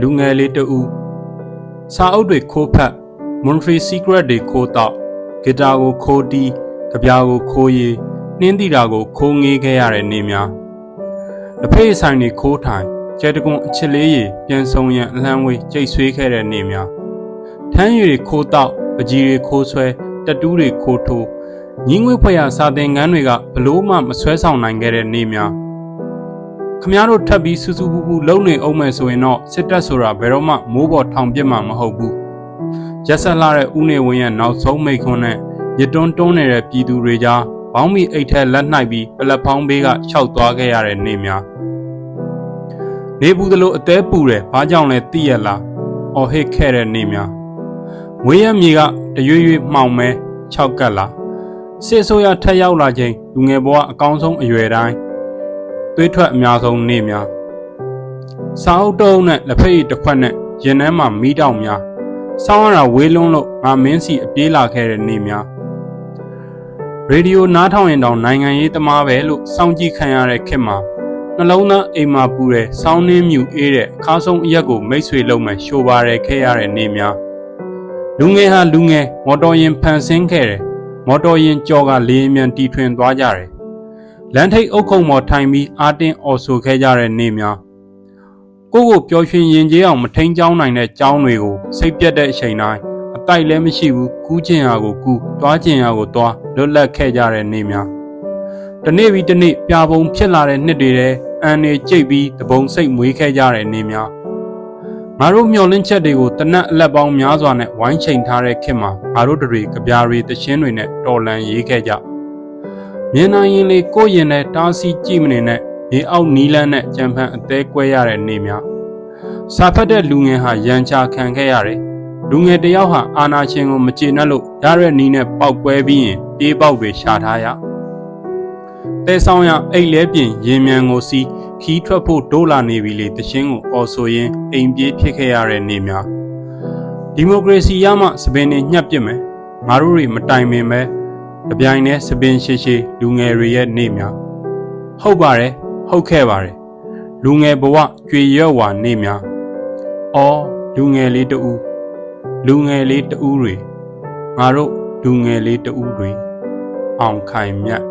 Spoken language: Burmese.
လူငယ်လေးတဦးစာအုပ်တွေခိုးဖက် Monterey Secret တွေခိုးတော့ဂီတာကိုခိုးတီးကြပြာကိုခိုးရီနှင်းတီတာကိုခိုးငေးခဲ့ရတဲ့နေ့များလက်ဖေးဆိုင်တွေခိုးထိုင်ကျဲတကွန်အချစ်လေးရီပြန်ဆောင်ရန်အလံဝေးကြိတ်ဆွေးခဲ့တဲ့နေ့များထမ်းရည်တွေခိုးတော့ပကြီးတွေခိုးဆွဲတတူးတွေခိုးထိုးညီငွေဖွဲ့ရစာသင်ခန်းတွေကဘလို့မှမဆွဲဆောင်နိုင်ခဲ့တဲ့နေ့များ ခမားတို့ထပ်ပြီးစူးစူးပူပူလုံနေအောင်မယ်ဆိုရင်တော့စစ်တပ်ဆိုတာဘယ်တော့မှမိုးပေါ်ထောင်ပစ်မှာမဟုတ်ဘူးရက်ဆက်လာတဲ့ဦးနေဝင်းရဲ့နောက်ဆုံးမိတ်ခွန်းနဲ့ရတွန်းတွန်းနေတဲ့ပြည်သူတွေကြားဘောင်းမီအိတ်ထက်လက်နှိုက်ပြီးပလက်ဖောင်းဘေးကခြောက်သွားခဲ့ရတဲ့နေ့များနေဘူးသလိုအသေးပူတယ်ဘာကြောင့်လဲသိရလားအော်ဟစ်ခဲ့တဲ့နေ့များငွေရမြေကတရွေ့ရွေ့မှောင်မဲ6ကက်လာစစ်ဆိုးရထက်ရောက်လာချိန်လူငယ်ဘဝအကောင်းဆုံးအရွယ်တိုင်း သွေးထွက်အများဆုံးနေ့များစာအုပ်တုံးနဲ့လက်ဖက်ရည်တစ်ခွက်နဲ့ရင်ထဲမှာမီးတောင်များစောင်းရတာဝေးလုံးလို့ငါမင်းစီအပြေးလာခဲ့တဲ့နေ့များရေဒီယိုနားထောင်ရင်တောင်နိုင်ငံရေးသမားပဲလို့စောင့်ကြည့်ခံရတဲ့ခေတ်မှာနှလုံးသားအိမ်မှာပူတဲ့စောင်းနှင်းမြူအေးတဲ့အခါဆုံးအရက်ကိုမိတ်ဆွေလုံးမဲ့ရှိုးပါရဲခဲ့ရတဲ့နေ့များလူငယ်ဟာလူငယ်မော်တော်ယာဉ်ဖန်ဆင်းခဲ့တယ်မော်တော်ယာဉ်ကြော်ကလေယာဉ်မြန်တီထွင်သွားကြတယ် လမ်းထိပ်အုပ်ခုံပေါ်ထိုင်ပြီးအာတင်းအော်ဆိုခဲ့ကြတဲ့နေ့များကိုကိုပျော်ရွှင်ရင်ကျေးအောင်မထိန်ကြောင်းနိုင်တဲ့ကြောင်းတွေကိုစိတ်ပြတ်တဲ့အချိန်တိုင်းအတိုက်လည်းမရှိဘူးကူးကျင်ရာကိုကူးသွားကျင်ရာကိုသွားလွတ်လပ်ခဲ့ကြတဲ့နေ့များတနေ့ပြီးတနေ့ပြာပုံဖြစ်လာတဲ့နှစ်တွေတဲ့အန်နေကြိတ်ပြီးတပုံစိတ်မွေးခဲ့ကြတဲ့နေ့များငါတို့မျောလင့်ချက်တွေကိုတနက်အလက်ပေါင်းများစွာနဲ့ဝိုင်းချိန်ထားတဲ့ခေတ်မှာငါတို့တွေကပြားတွေတခြင်းတွေနဲ့တော်လန်ရေးခဲ့ကြ မြင်နိုင်ရင်လေကိုယ့်ရင်နဲ့တားဆီးကြည့်မနေနဲ့ရေအောက်နီးလန်းနဲ့ကြံဖန်အသေးကွဲရတဲ့နေ့များစာဖတ်တဲ့လူငယ်ဟာရန်ချခံခဲ့ရတယ်လူငယ်တယောက်ဟာအာနာရှင်ကိုမကျေနပ်လို့ရတဲ့နီးနဲ့ပောက်ကွဲပြီးရင်တေးပေါက်တွေရှာထားရတဲဆောင်ရအိတ်လဲပြင်ရင်မြန်ကိုစီးခီးထွက်ဖို့ဒိုးလာနေပြီလေတခြင်းကိုအော်ဆိုရင်အိမ်ပြေးဖြစ်ခဲ့ရတဲ့နေ့များဒီမိုကရေစီရမှစပင်နေညှက်ပစ်မယ်ငါတို့တွေမတိုင်ပင်ပဲ တပြိုင်တည်းစပင်ရှိရှိလူငယ်တွေရဲ့နေ့များဟုတ်ပါတယ်ဟုတ်ခဲ့ပါတယ်လူငယ်ဘဝကြွေရွက်ဝါနေ့များအော်လူငယ်လေးတူလူငယ်လေးတူတွေငါတို့လူငယ်လေးတူတွေအောင်ခိုင်မြတ်